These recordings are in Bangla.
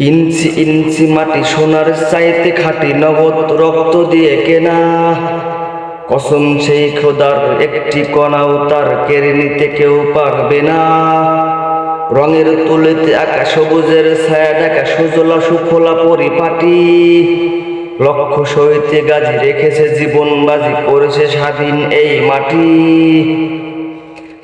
ইঞ্চি ইঞ্চি মাটি সোনার চাইতে খাটি নগদ রক্ত দিয়ে কেনা। কসম সেই খোদার একটি কণাও তার কেড়ে নিতে কেউ পারবে না। রঙের তুলেতে আঁকা সবুজের ছায়া ডাকা সুজলা সুফলা পরিপাটি। লক্ষ্য সহিতে গাজি রেখেছে জীবন বাজি, করেছে স্বাধীন এই মাটি।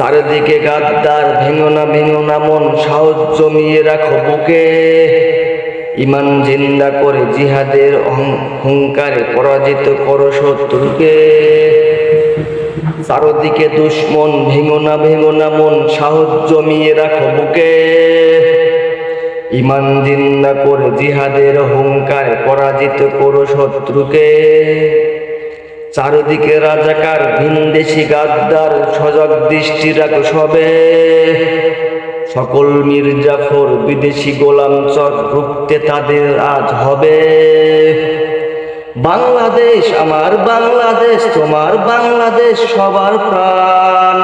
চারিদিকে গাদ্দার ভেঙনা ভেঙনা মন, সাহস জমিয়ে রাখো বুকে। ইমান জিন্দা করে জিহাদের হুঙ্কারে পরাজিত করো শত্রুকে। চারদিকে দুশ্মন ভেঙনা ভেঙনা মন, সাহস জমিয়ে রাখো বুকে। ইমান জিন্দা করে জিহাদের হুঙ্কারে পরাজিত করো শত্রুকে। চারিদিকে রাজাকার ভিনদেশি গাদ্দার, সজাগ দৃষ্টি রাখো সবে সকল মির্জাফর বিদেশি গোলাম চর তাদের আজ হবে। বাংলাদেশ আমার বাংলাদেশ, তোমার বাংলাদেশ সবার প্রাণ।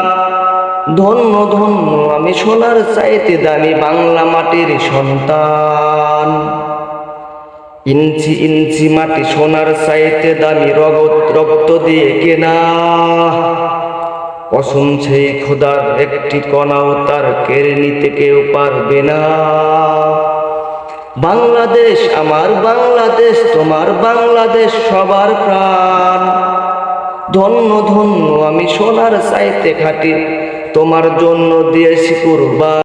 ধন্য ধন্য, আমি সোনার চাইতে দামি বাংলা মাটির সন্তান। ইঞ্চি ইঞ্চি মাটি সোনার চাইতে দামি রগত রক্ত দিয়ে কেনা। কসম সেই খোদার একটি কণাও তার কেড়ে নিতে কেউ পারবে না। বাংলাদেশ আমার বাংলাদেশ, তোমার বাংলাদেশ সবার প্রাণ। ধন্য ধন্য, আমি সোনার চাইতে খাটি, তোমার জন্য দিয়েছি কুরবান।